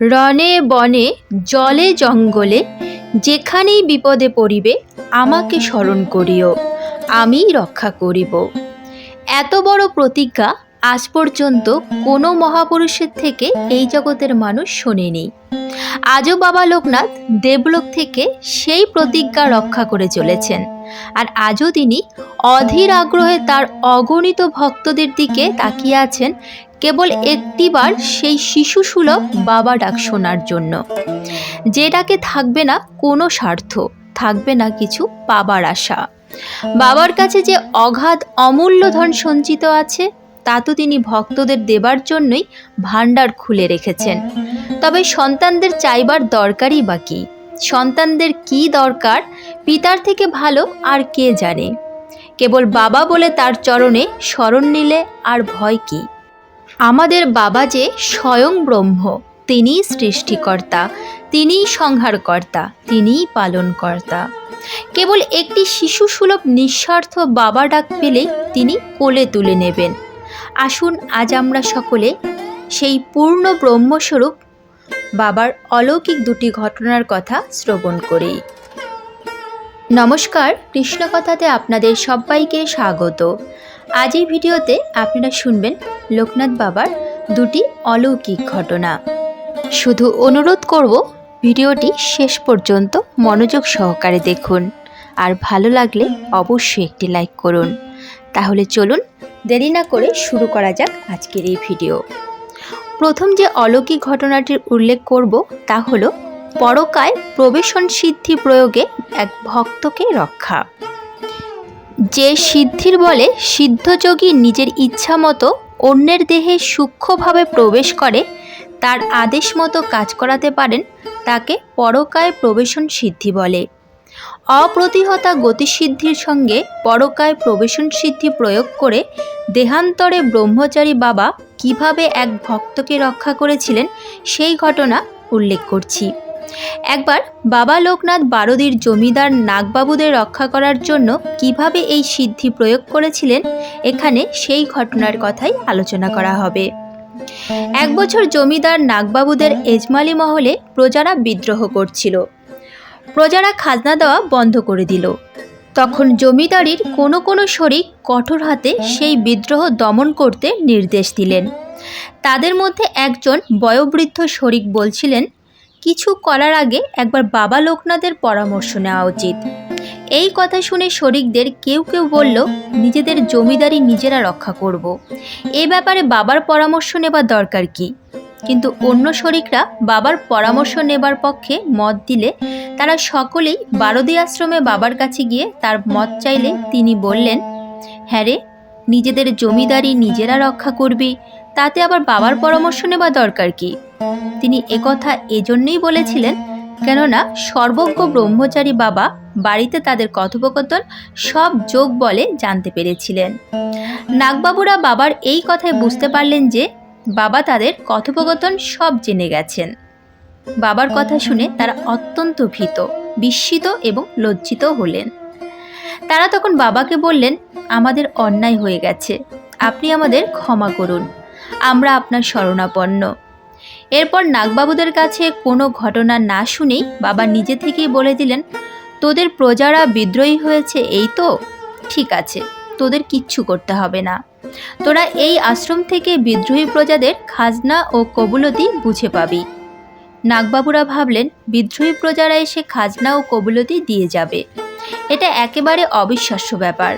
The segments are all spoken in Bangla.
রনে বনে, জলে জঙ্গলে, যেখানেই বিপদে পড়িবে, আমাকে স্মরণ করিও, আমি রক্ষা করিব। এত বড় প্রতিজ্ঞা আজ পর্যন্ত কোনো মহাপুরুষের থেকে এই জগতের মানুষ শোনেনি। আজও বাবা লোকনাথ দেবলোক থেকে সেই প্রতিজ্ঞা রক্ষা করে চলেছেন আর আজও তিনি অধীর আগ্রহে তার অগণিত ভক্তদের দিকে তাকিয়ে আছেন কেবল একটিবার সেই শিশু সুলভ বাবা ডাক শোনার জন্য। যে ডাকে থাকবে না কোনো স্বার্থ, থাকবে না কিছু পাবার আশা। বাবার কাছে যে অগাধ অমূল্য ধন সঞ্চিত আছে, তা তো তিনি ভক্তদের দেবার জন্যই ভাণ্ডার খুলে রেখেছেন। তবে সন্তানদের চাইবার দরকারই বা কী? সন্তানদের কি দরকার, পিতার থেকে ভালো আর কে জানে? কেবল বাবা বলে তার চরণে স্মরণ নিলে আর ভয় কী? আমাদের বাবা যে স্বয়ং ব্রহ্ম, তিনিই সৃষ্টিকর্তা, তিনিই সংহারকর্তা, তিনিই পালনকর্তা। কেবল একটি শিশু সুলভ নিঃস্বার্থ বাবা ডাক পেলেই তিনি কোলে তুলে নেবেন। আসুন আজ আমরা সকলে সেই পূর্ণ ব্রহ্মস্বরূপ বাবার অলৌকিক দুটি ঘটনার কথা শ্রবণ করি। নমস্কার, কৃষ্ণকথাতে আপনাদের সবাইকে স্বাগত। আজ এই ভিডিওতে আপনারা শুনবেন লোকনাথ বাবার দুটি অলৌকিক ঘটনা। শুধু অনুরোধ করব ভিডিওটি শেষ পর্যন্ত মনোযোগ সহকারে দেখুন। আর ভালো লাগলে অবশ্যই একটি লাইক করুন। তাহলে চলুন, দেরি না করে শুরু করা যাক আজকের এই ভিডিও। প্রথম যে অলৌকিক ঘটনাটির উল্লেখ করব তা হলো, পরকায় প্রবেশন সিদ্ধি প্রয়োগে এক ভক্তকে রক্ষা। যে সিদ্ধির বলে সিদ্ধযোগী নিজের ইচ্ছা মতো অন্যের দেহে সূক্ষ্মভাবে প্রবেশ করে, তার আদেশ মতো কাজ করাতে পারেন, তাকে পরকায় প্রবেশন সিদ্ধি বলে। অপ্রতিহতা গতিসিদ্ধির সঙ্গে পরকায় প্রবেশন সিদ্ধি প্রয়োগ করে দেহান্তরে ব্রহ্মচারী বাবা কীভাবে এক ভক্তকে রক্ষা করেছিলেন সেই ঘটনা উল্লেখ করছি। একবার বাবা লোকনাথ বারদির জমিদার নাগবাবুদের রক্ষা করার জন্য কীভাবে এই সিদ্ধি প্রয়োগ করেছিলেন, এখানে সেই ঘটনার কথাই আলোচনা করা হবে। এক বছর জমিদার নাগবাবুদের এজমালি মহলে প্রজারা বিদ্রোহ করছিল। প্রজারা খাজনা দেওয়া বন্ধ করে দিল। তখন জমিদারির কোনো কোনো শরিক কঠোর হাতে সেই বিদ্রোহ দমন করতে নির্দেশ দিলেন। তাদের মধ্যে একজন বয়োবৃদ্ধ শরিক বলছিলেন কিছু করার আগে একবার বাবা লোকনাথের পরামর্শ নেওয়া উচিত। এই কথা শুনে শরিকদের কেউ কেউ বলল, নিজেদের জমিদারি নিজেরা রক্ষা করব। এ ব্যাপারে বাবার পরামর্শ নেবার দরকার কি? কিন্তু অন্য শরিকরা বাবার পরামর্শ নেবার পক্ষে মত দিলে তারা সকলেই বারদি আশ্রমে বাবার কাছে গিয়ে তার মত চাইলে তিনি বললেন হ্যাঁ রে, নিজেদের জমিদারি নিজেরা রক্ষা করবি, তাতে আবার বাবার পরামর্শ নেবার দরকার কি? তিনি একথা এজন্যই বলেছিলেন, কেননা সর্বজ্ঞ ব্রহ্মচারী বাবা বাড়িতে তাদের কথোপকথন সব যোগ বলে জানতে পেরেছিলেন। নাগবাবুরা বাবার এই কথায় বুঝতে পারলেন যে, বাবা তাদের কথোপকথন সব জেনে গেছেন। বাবার কথা শুনে তারা অত্যন্ত ভীত, বিস্মিত এবং লজ্জিত হলেন। তারা তখন বাবাকে বললেন, আমাদের অন্যায় হয়ে গেছে। আপনি আমাদের ক্ষমা করুন। আমরা আপনার শরণাপন্ন। এরপর নাগবাবুদের কাছে কোনো ঘটনা না শুনেই বাবা নিজে থেকেই বলে দিলেন, তোদের প্রজারা বিদ্রোহী হয়েছে এই তো, ঠিক আছে, তোদের কিচ্ছু করতে হবে না। তোরা এই আশ্রম থেকে বিদ্রোহী প্রজাদের খাজনা ও কবুলতি বুঝে পাবি নাগবাবুরা ভাবলেন, বিদ্রোহী প্রজারা এসে খাজনা ও কবুলতি দিয়ে যাবে। এটা একেবারে অবিশ্বাস্য ব্যাপার।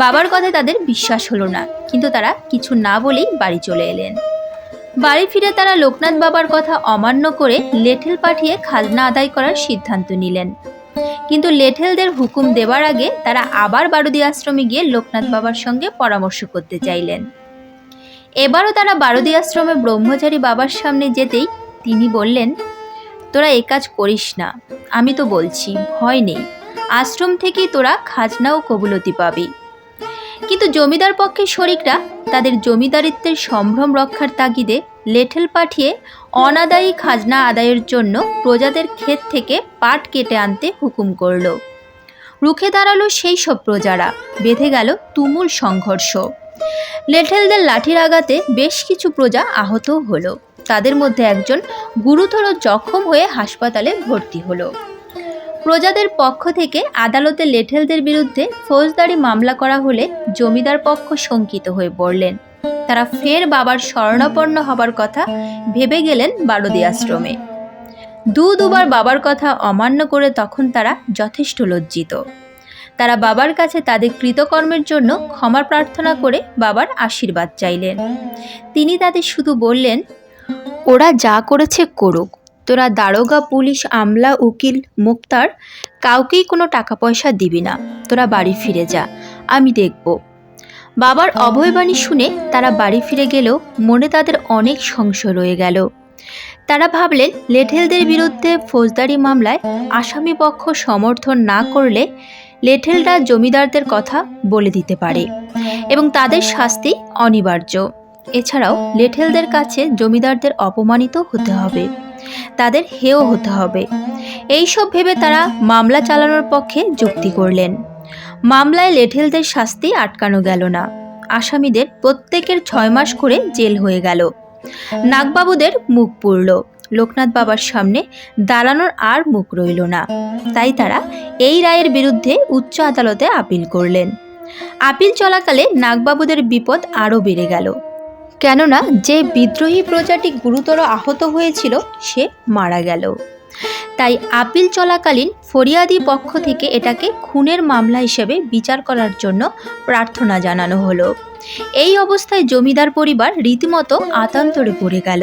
বাবার কথায় তাদের বিশ্বাস হলো না, কিন্তু তারা কিছু না বলেই বাড়ি চলে এলেন। বাড়ি ফিরে তারা লোকনাথ বাবার কথা অমান্য করে লেঠেল পাঠিয়ে খাজনা আদায় করার সিদ্ধান্ত নিলেন। কিন্তু লেঠেলদের হুকুম দেবার আগে তারা আবার বারুদি আশ্রমে গিয়ে লোকনাথ বাবার সঙ্গে পরামর্শ করতে চাইলেন। এবারও তারা বারুদি আশ্রমে ব্রহ্মচারী বাবার সামনে যেতেই তিনি বললেন, তোরা এ কাজ করিস না, আমি তো বলছি, ভয় নেই। আশ্রম থেকেই তোরা খাজনা ও কবুলতি পাবি। কিন্তু জমিদার পক্ষের শরিকরা তাদের জমিদারিত্বের সম্ভ্রম রক্ষার তাগিদে লেঠেল পাঠিয়ে অনাদায়ী খাজনা আদায়ের জন্য প্রজাদের ক্ষেত থেকে পাট কেটে আনতে হুকুম করল। রুখে দাঁড়াল সেই সব প্রজারা, বেঁধে গেল তুমুল সংঘর্ষ। লেঠেলদের লাঠির আঘাতে বেশ কিছু প্রজা আহত হলো। তাদের মধ্যে একজন গুরুতর জখম হয়ে হাসপাতালে ভর্তি হলো। প্রজাদের পক্ষ থেকে আদালতে লেঠেলদের বিরুদ্ধে ফৌজদারি মামলা করা হলে জমিদার পক্ষ শঙ্কিত হয়ে পড়লেন। তারা ফের বাবার শরণাপন্ন হবার কথা ভেবে গেলেন বারদি আশ্রমে। দু দুবার বাবার কথা অমান্য করে তখন তারা যথেষ্ট লজ্জিত। তারা বাবার কাছে তাদের কৃতকর্মের জন্য ক্ষমা প্রার্থনা করে বাবার আশীর্বাদ চাইলেন। তিনি তাদের শুধু বললেন, ওরা যা করেছে করুক। তোরা দারোগা, পুলিশ, আমলা, উকিল, মুক্তার কাউকেই কোনো টাকা পয়সা দিবি না। তোরা বাড়ি ফিরে যা, আমি দেখব। বাবার অভয়বাণী শুনে তারা বাড়ি ফিরে গেলেও মনে তাদের অনেক সংশয় রয়ে গেল। তারা ভাবলেন, লেঠেলদের বিরুদ্ধে ফৌজদারি মামলায় আসামি পক্ষ সমর্থন না করলে লেঠেলরা জমিদারদের কথা বলে দিতে পারে এবং তাদের শাস্তি অনিবার্য। এছাড়াও লেঠেলদের কাছে জমিদারদের অপমানিত হতে হবে। তাদের হেয় হতে হবে। এইসব ভেবে তারা মামলা চালানোর পক্ষে যুক্তি করলেন। মামলায় লেঠেলদের শাস্তি আটকানো গেল না। আসামিদের প্রত্যেকের ছয় মাস করে জেল হয়ে গেল। নাগবাবুদের মুখ পুড়ল। লোকনাথ বাবার সামনে দাঁড়ানোর আর মুখ রইল না। তাই তারা এই রায়ের বিরুদ্ধে উচ্চ আদালতে আপিল করলেন। আপিল চলাকালে নাগবাবুদের বিপদ আরও বেড়ে গেল। কেননা যে বিদ্রোহী প্রজাটি গুরুতর আহত হয়েছিল, সে মারা গেল। তাই আপিল চলাকালীন ফরিয়াদি পক্ষ থেকে এটাকে খুনের মামলা হিসেবে বিচার করার জন্য প্রার্থনা জানানো হলো। এই অবস্থায় জমিদার পরিবার রীতিমতো আতান্তরে পড়ে গেল।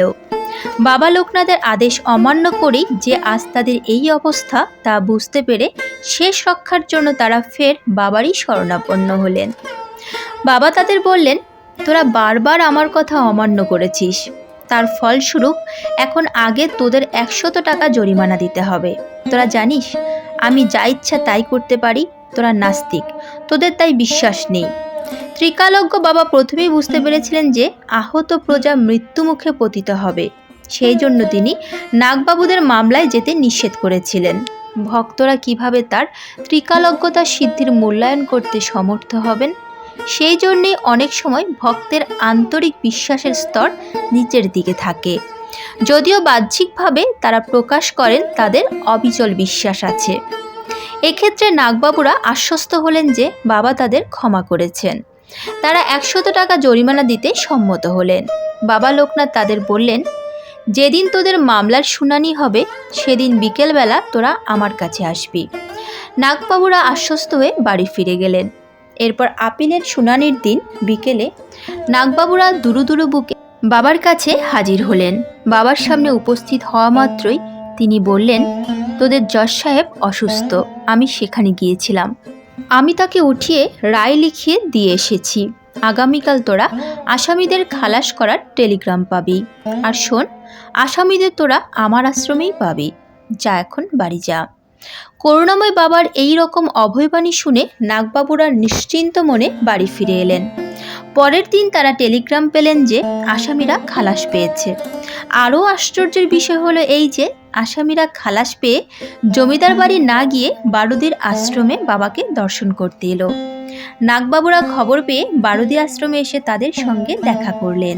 বাবা লোকনাথের আদেশ অমান্য করেই যে আজ তাদের এই অবস্থা তা বুঝতে পেরে শেষ রক্ষার জন্য তারা ফের বাবারই শরণাপন্ন হলেন। বাবা তাদের বললেন তোরা বারবার আমার কথা অমান্য করেছিস। তার ফলস্বরূপ এখন আগে তোদের একশত টাকা জরিমানা দিতে হবে। তোরা জানিস, আমি যা ইচ্ছা তাই করতে পারি, তোরা নাস্তিক। তোদের তাই বিশ্বাস নেই। ত্রিকালজ্ঞ বাবা প্রথমেই বুঝতে পেরেছিলেন যে আহত প্রজা মৃত্যুমুখে পতিত হবে। সেই জন্য তিনি নাগবাবুদের মামলায় যেতে নিষেধ করেছিলেন। ভক্তরা কীভাবে তার ত্রিকালজ্ঞতা সিদ্ধির মূল্যায়ন করতে সমর্থ হবেন সেই জন্যেই অনেক সময় ভক্তের আন্তরিক বিশ্বাসের স্তর নিচের দিকে থাকে। যদিও বাহ্যিকভাবে তারা প্রকাশ করেন তাদের অবিচল বিশ্বাস আছে। এক্ষেত্রে নাগবাবুরা আশ্বস্ত হলেন যে বাবা তাদের ক্ষমা করেছেন। তারা একশত টাকা জরিমানা দিতে সম্মত হলেন। বাবা লোকনাথ তাদের বললেন, যেদিন তোদের মামলার শুনানি হবে, সেদিন বিকেলবেলা তোরা আমার কাছে আসবি। নাগবাবুরা আশ্বস্ত হয়ে বাড়ি ফিরে গেলেন। এরপর আপিলের শুনানির দিন বিকেলে নাগবাবুরা দুরু দুরু বুকে বাবার কাছে হাজির হলেন। বাবার সামনে উপস্থিত হওয়া মাত্রই তিনি বললেন, তোদের জজ সাহেব অসুস্থ, আমি সেখানে গিয়েছিলাম। আমি তাকে উঠিয়ে রায় লিখিয়ে দিয়ে এসেছি। আগামীকাল তোরা আসামিদের খালাস করার টেলিগ্রাম পাবি। আর শোন, আসামিদের তোরা আমার আশ্রমেই পাবি। যা এখন বাড়ি যা। করুণাময় বাবার এই রকম অভয়বাণী শুনে নাগবাবুরা নিশ্চিন্ত মনে বাড়ি ফিরে এলেন। পরের দিন তারা টেলিগ্রাম পেলেন যে আসামিরা খালাস পেয়েছে। আরও আশ্চর্যের বিষয় হলো এই যে আসামিরা খালাস পেয়ে জমিদার বাড়ি না গিয়ে বারুদির আশ্রমে বাবাকে দর্শন করতে এলো। নাগবাবুরা খবর পেয়ে বারুদি আশ্রমে এসে তাদের সঙ্গে দেখা করলেন।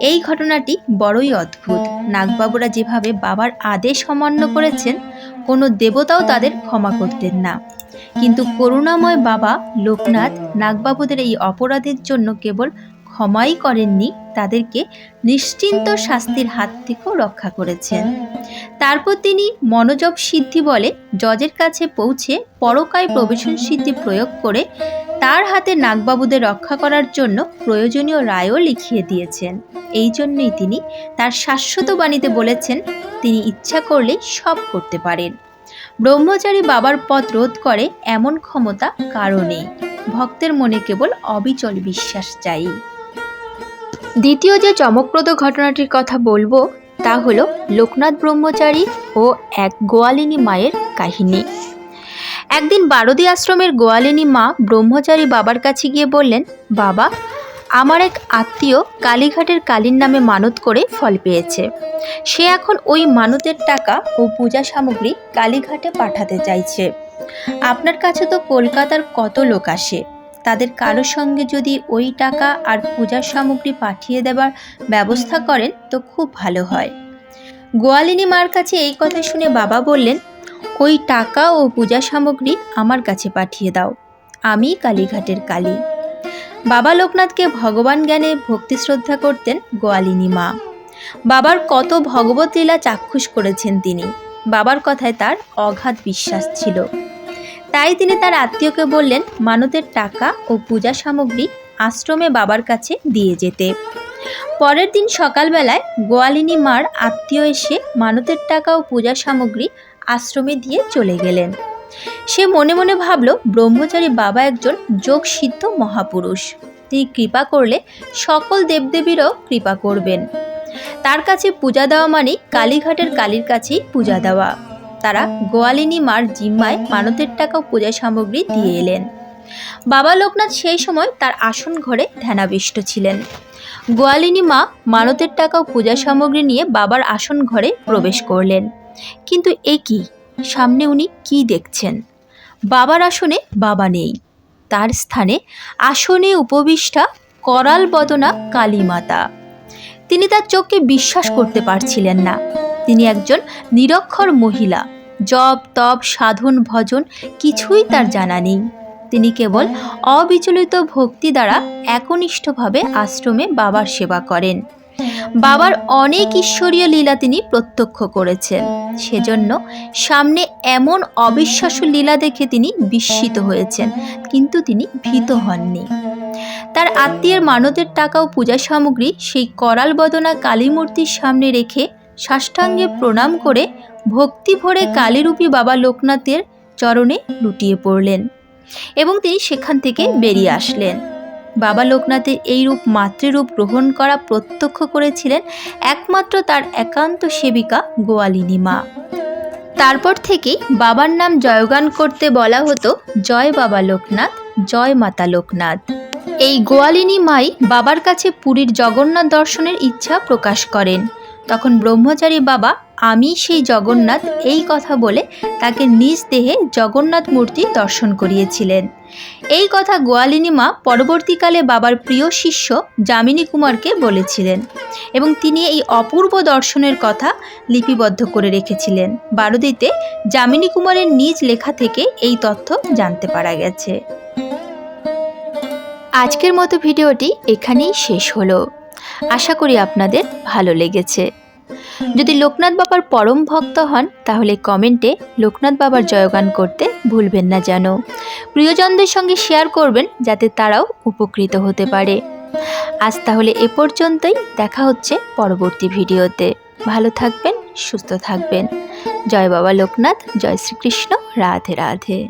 এই ঘটনাটি বড়ই অদ্ভুত। নাগবাবুরা যেভাবে বাবার আদেশ অমান্য করেছেন কোনো দেবতাও তাদের ক্ষমা করতেন না। কিন্তু করুণাময় বাবা লোকনাথ নাগবাবুদের এই অপরাধের জন্য কেবল ক্ষমাই করেননি, তাদেরকে নিশ্চিন্ত শাস্তির হাত থেকেও রক্ষা করেছেন। তারপর তিনি মনোজব সিদ্ধি বলে জজের কাছে পৌঁছে পরকায় প্রবেশন সিদ্ধি প্রয়োগ করে তার হাতে নাগবাবুদের রক্ষা করার জন্য প্রয়োজনীয় রায়ও লিখিয়ে দিয়েছেন। এই জন্যই তিনি তার শাশ্বত বাণীতে বলেছেন, তিনি ইচ্ছা করলেই সব করতে পারেন। ব্রহ্মচারী বাবার পথ রোধ করে এমন ক্ষমতা কারও নেই। ভক্তের মনে কেবল অবিচল বিশ্বাস চাই। দ্বিতীয় যে চমকপ্রদ ঘটনাটির কথা বলব, তা হলো লোকনাথ ব্রহ্মচারী ও এক গোয়ালিনী মায়ের কাহিনী। একদিন বারদি আশ্রমের গোয়ালিনী মা ব্রহ্মচারী বাবার কাছে গিয়ে বললেন, বাবা, আমার এক আত্মীয় কালীঘাটের কালীর নামে মানত করে ফল পেয়েছে। সে এখন ওই মানতের টাকা ও পূজা সামগ্রী কালীঘাটে পাঠাতে চাইছে। আপনার কাছে তো কলকাতার কত লোক আসে। তাদের কারোর সঙ্গে যদি ওই টাকা আর পূজার সামগ্রী পাঠিয়ে দেবার ব্যবস্থা করেন তো খুব ভালো হয়। গোয়ালিনী মার কাছে এই কথা শুনে বাবা বললেন ওই টাকা ও পূজা সামগ্রী আমার কাছে পাঠিয়ে দাও। আমি কালীঘাটের কালী। বাবা লোকনাথকে ভগবান জ্ঞানে ভক্তি শ্রদ্ধা করতেন গোয়ালিনী মা। বাবার কত ভগবত লীলা চাক্ষুষ করেছেন তিনি। বাবার কথায় তার অগাধ বিশ্বাস ছিল। তাই তিনি তার আত্মীয়কে বললেন, মানতের টাকা ও পূজা সামগ্রী আশ্রমে বাবার কাছে দিয়ে যেতে। পরের দিন সকালবেলায় গোয়ালিনী মার আত্মীয় এসে মানতের টাকা ও পূজা সামগ্রী আশ্রমে দিয়ে চলে গেলেন। সে মনে মনে ভাবল, ব্রহ্মচারী বাবা একজন যোগ সিদ্ধ মহাপুরুষ। তিনি কৃপা করলে সকল দেবদেবীরও কৃপা করবেন। তার কাছে পূজা দেওয়া মানে কালীঘাটের কালীর কাছেই পূজা দেওয়া। তারা গোয়ালিনী মার জিম্মায় মানতের টাকা পূজা সামগ্রী দিয়ে এলেন। বাবা লোকনাথ সেই সময় তার আসন ঘরে ধ্যানাবিষ্ট ছিলেন। গোয়ালিনী মা মানতের টাকা পূজা সামগ্রী নিয়ে বাবার আসন ঘরে প্রবেশ করলেন। কিন্তু এ কি? সামনে উনি কি দেখছেন? বাবার আসনে বাবা নেই। তার স্থানে আসনে উপবিষ্টা করাল বদনা কালী মাতা তিনি তার চোখকে বিশ্বাস করতে পারছিলেন না। তিনি একজন নিরক্ষর মহিলা। জপ, তপ, সাধন, ভজন কিছুই তার জানা নেই। তিনি কেবল অবিচলিত ভক্তি দ্বারা একনিষ্ঠভাবে আশ্রমে বাবার সেবা করেন। বাবার অনেক ঈশ্বরীয় লীলা তিনি প্রত্যক্ষ করেছেন। সেজন্য সামনে এমন অবিশ্বাস্য লীলা দেখে তিনি বিস্মিত হয়েছেন, কিন্তু তিনি ভীত হননি। তার আত্মীয়ের মানতের টাকা ও পূজা সামগ্রী সেই করাল বদনা কালী মূর্তির সামনে রেখে সাষ্টাঙ্গে প্রণাম করে ভক্তি ভরে কালীরূপী বাবা লোকনাথের চরণে লুটিয়ে পড়লেন এবং তিনি সেখান থেকে বেরিয়ে আসলেন। বাবা লোকনাথের এই রূপ মাতৃরূপ গ্রহণ করা প্রত্যক্ষ করেছিলেন একমাত্র তার একান্ত সেবিকা গোয়ালিনী মা তারপর থেকেই বাবার নাম জয়গান করতে বলা হতো, জয় বাবা লোকনাথ, জয় মাতা লোকনাথ। এই গোয়ালিনী মাই বাবার কাছে পুরীর জগন্নাথ দর্শনের ইচ্ছা প্রকাশ করেন। তখন ব্রহ্মচারী বাবা, আমি সেই জগন্নাথ এই কথা বলে তাকে নিজ দেহে জগন্নাথ মূর্তি দর্শন করিয়েছিলেন। এই কথা গোয়ালিনী মা পরবর্তীকালে বাবার প্রিয় শিষ্য যামিনী কুমারকে বলেছিলেন এবং তিনি এই অপূর্ব দর্শনের কথা লিপিবদ্ধ করে রেখেছিলেন। বারদিতে যামিনী কুমারের নিজ লেখা থেকে এই তথ্য জানতে পারা গেছে। আজকের মতো ভিডিওটি এখানেই শেষ হলো। আশা করি আপনাদের ভালো লেগেছে। যদি লোকনাথ বাবার পরম ভক্ত হন, তাহলে কমেন্টে লোকনাথ বাবার জয়গান করতে ভুলবেন না যেন। প্রিয়জনদের সঙ্গে শেয়ার করবেন যাতে তারাও উপকৃত হতে পারে। আজ তাহলে এ পর্যন্তই, দেখা হচ্ছে পরবর্তী ভিডিওতে। ভালো থাকবেন, সুস্থ থাকবেন। জয় বাবা লোকনাথ, জয় শ্রীকৃষ্ণ, রাধে রাধে।